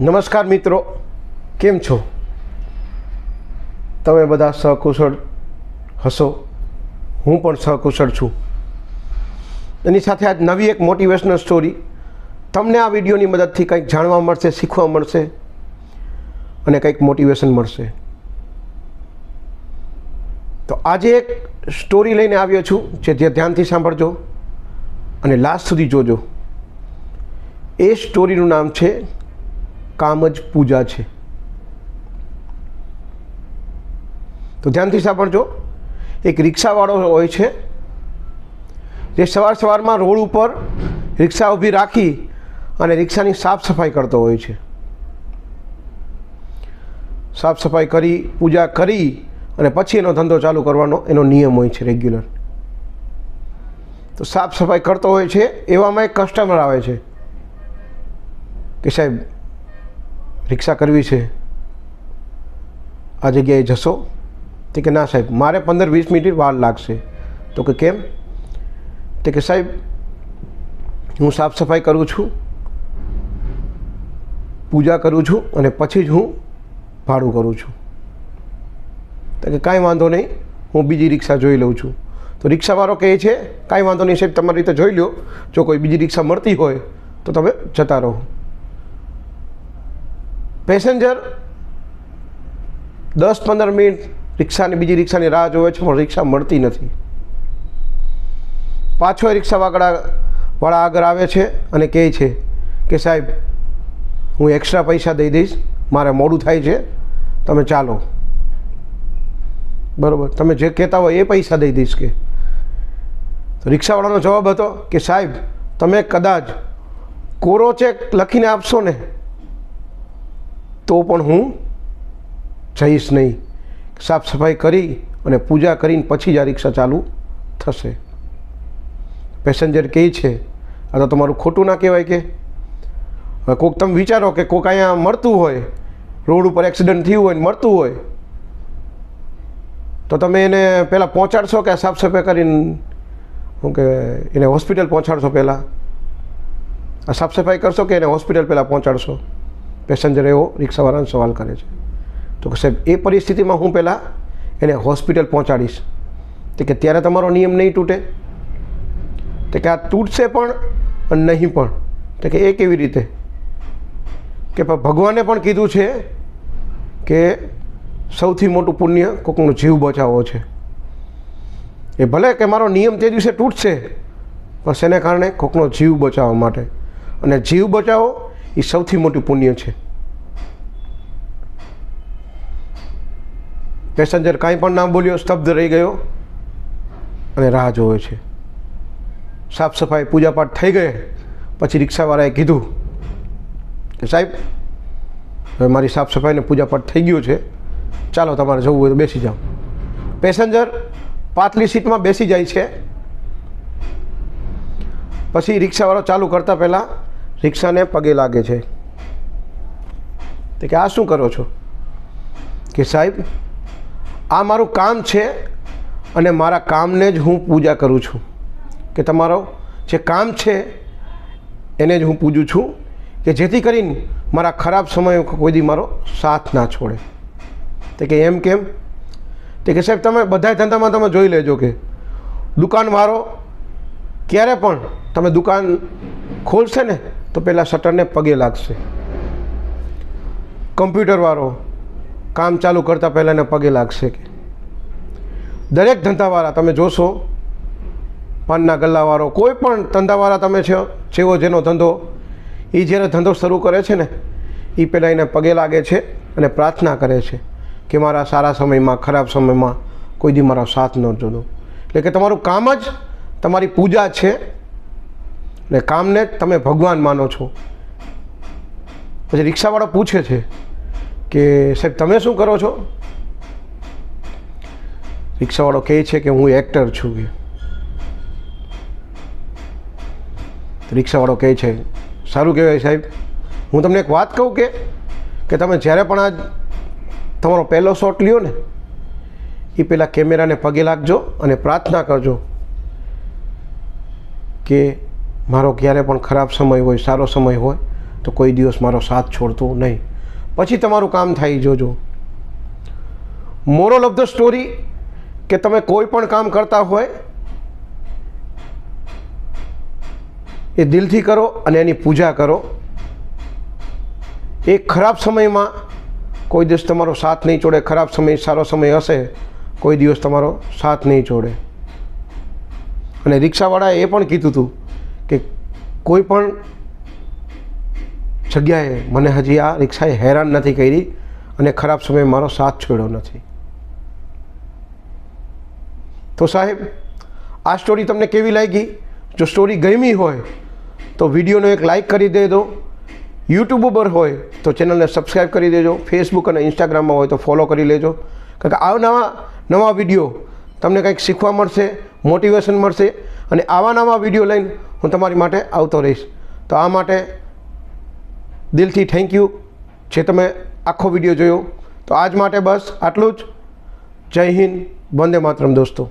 નમસ્કાર મિત્રો, કેમ છો? તમે બધા સહકુશળ હશો? હું પણ સકુશળ છું. એની સાથે આજ નવી એક મોટિવેશનલ સ્ટોરી તમને આ વિડીયોની મદદથી કંઈક જાણવા મળશે, શીખવા મળશે અને કંઈક મોટિવેશન મળશે. તો આજે એક સ્ટોરી લઈને આવ્યો છું જે જે ધ્યાનથી સાંભળજો અને લાસ્ટ સુધી જોજો. એ સ્ટોરીનું નામ છે કામ જ પૂજા છે. તો ધ્યાનથી સાંભળજો. એક રિક્ષાવાળો હોય છે, જે સવાર સવારમાં રોડ ઉપર રિક્ષા ઊભી રાખી અને રિક્ષાની સાફ સફાઈ કરતો હોય છે. સાફ સફાઈ કરી, પૂજા કરી અને પછી એનો ધંધો ચાલુ કરવાનો એનો નિયમ હોય છે રેગ્યુલર. તો સાફ સફાઈ કરતો હોય છે, એવામાં એક કસ્ટમર આવે છે કે સાહેબ રિક્ષા કરવી છે. આ જગ્યાએ જશો? તે કે ના સાહેબ, મારે પંદર વીસ મિનિટ વાર લાગશે. તો કે કેમ? તે કે સાહેબ, હું સાફ સફાઈ કરું છું, પૂજા કરું છું અને પછી જ હું ભાડું કરું છું. તો કે કાંઈ વાંધો નહીં, હું બીજી રિક્ષા જોઈ લઉં છું. તો રિક્ષાવાળો કહે છે, કાંઈ વાંધો નહીં સાહેબ, તમારી રીતે જોઈ લો જો કોઈ બીજી રિક્ષા મળતી હોય, તો તમે જતા રહો. પેસેન્જર દસ પંદર મિનિટ રિક્ષાની બીજી રિક્ષાની રાહ જોવે છે, પણ રિક્ષા મળતી નથી. પાછો રિક્ષા વાળા વાળા આગળ આવે છે અને કહે છે કે સાહેબ, હું એક્સ્ટ્રા પૈસા દઈ દઈશ, મારે મોડું થાય છે, તમે ચાલો. બરાબર, તમે જે કહેતા હોય એ પૈસા દઈ દઈશ કે. રિક્ષાવાળાનો જવાબ હતો કે સાહેબ, તમે કદાચ કોરો ચેક લખીને આપશો ને તો પણ હું જઈશ નહીં. સાફ સફાઈ કરી અને પૂજા કરીને પછી જ આ રિક્ષા ચાલુ થશે. પેસેન્જર કહે છે, આ તો તમારું ખોટું ના કહેવાય કે. હવે કોઈક તમે વિચારો કે કોઈક અહીંયા મળતું હોય, રોડ ઉપર એક્સિડન્ટ થયું હોય મળતું હોય, તો તમે એને પહેલાં પહોંચાડશો કે સાફ સફાઈ કરીને શું કે એને હોસ્પિટલ પહોંચાડશો પહેલાં? આ સાફ સફાઈ કરશો કે એને હોસ્પિટલ પહેલાં પહોંચાડશો? પેસેન્જર એવો રિક્ષાવાળાને સવાલ કરે છે. તો કે સાહેબ, એ પરિસ્થિતિમાં હું પહેલાં એને હોસ્પિટલ પહોંચાડીશ. તો કે ત્યારે તમારો નિયમ નહીં તૂટે? તો કે આ તૂટશે પણ નહીં પણ. તો કે એ કેવી રીતે? કે ભગવાને પણ કીધું છે કે સૌથી મોટું પુણ્ય કોકનો જીવ બચાવવો છે. એ ભલે કે મારો નિયમ તે દિવસે તૂટશે, પણ શેને કારણે કોકનો જીવ બચાવવા માટે? અને જીવ બચાવો એ સૌથી મોટું પુણ્ય છે. પેસેન્જર કાંઈ પણ ના બોલ્યો, સ્તબ્ધ રહી ગયો અને રાહ જોવે છે. સાફ સફાઈ, પૂજાપાઠ થઈ ગયે પછી રિક્ષાવાળાએ કીધું કે સાહેબ, હવે મારી સાફ સફાઈને પૂજાપાઠ થઈ ગયો છે. ચાલો તમારે જવું હોય તો બેસી જાઓ. પેસેન્જર પાતલી સીટમાં બેસી જાય છે. પછી રિક્ષાવાળો ચાલુ કરતાં પહેલાં રિક્ષાને પગે લાગે છે. તો કે આ શું કરો છો? કે સાહેબ, આ મારું કામ છે અને મારા કામને જ હું પૂજા કરું છું. કે તમારો જે કામ છે એને જ હું પૂજું છું. કે જેથી કરીને મારા ખરાબ સમય કોઈ મારો સાથ ના છોડે. તો કે એમ કેમ? તે કે સાહેબ, તમે બધા ધંધામાં તમે જોઈ લેજો કે દુકાનવાળો ક્યારે પણ તમે દુકાન ખોલશે ને તો પહેલાં શટરને પગે લાગશે. કમ્પ્યુટરવાળો કામ ચાલુ કરતાં પહેલાં એને પગે લાગશે કે. દરેક ધંધાવાળા તમે જોશો, પાનના ગલ્લાવાળો, કોઈ પણ ધંધાવાળા તમે છો, જેવો જેનો ધંધો એ જ્યારે ધંધો શરૂ કરે છે ને એ પહેલાં એને પગે લાગે છે અને પ્રાર્થના કરે છે કે મારા સારા સમયમાં, ખરાબ સમયમાં કોઈ દી મારો સાથ ન જોડો. એટલે કે તમારું કામ જ તમારી પૂજા છે ને કામને તમે ભગવાન માનો છો. પછી રિક્ષાવાળો પૂછે છે કે, સાહેબ, તમે શું કરો છો? રિક્ષાવાળો કહે છે કે, હું એક્ટર છું કે. રિક્ષાવાળો કહે છે, સારું કહેવાય સાહેબ. હું તમને એક વાત કહું કે કે તમે જ્યારે પણ આ તમારો પહેલો શોટ લ્યો ને, એ પહેલાં કેમેરાને પગે લાગજો અને પ્રાર્થના કરજો કે મારો ક્યારે પણ ખરાબ સમય હોય, સારો સમય હોય, તો કોઈ દિવસ મારો સાથ છોડતો નહીં. પછી તમારું કામ થાય, જોજો. મોરલ ઓફ ધ સ્ટોરી કે તમે કોઈ પણ કામ કરતા હોય, એ દિલથી કરો અને એની પૂજા કરો. એ ખરાબ સમયમાં કોઈ દિવસ તમારો સાથ નહીં છોડે, ખરાબ સમય, સારો સમય હશે, કોઈ દિવસ તમારો સાથ નહીં છોડે. અને રિક્ષાવાળાએ એ પણ કીધું હતું કે કોઈ પણ જગ્યાએ મને હજી આ રિક્ષાએ હેરાન નથી કરી અને ખરાબ સમયે મારો સાથ છોડ્યો નથી. તો સાહેબ, આ સ્ટોરી તમને કેવી લાગી? જો સ્ટોરી ગમી હોય તો વિડીયોનો એક લાઈક કરી દેજો. યુટ્યુબ ઉપર હોય તો ચેનલને સબસ્ક્રાઈબ કરી દેજો. ફેસબુક અને ઇન્સ્ટાગ્રામમાં હોય તો ફોલો કરી લેજો. કારણ કે આવનવા નવા વીડિયો તમને કંઈક શીખવા મળશે મોટિવેશન મળશે અને આવા નવા વીડિયો લઈને હું તમારી માટે આવતો રહીશ. તો આ માટે દિલથી થેન્ક યુ જે તમે આખો વીડિયો જોયો. તો આજ માટે બસ આટલું જ. જય હિન્દ, વંદે માતરમ દોસ્તો.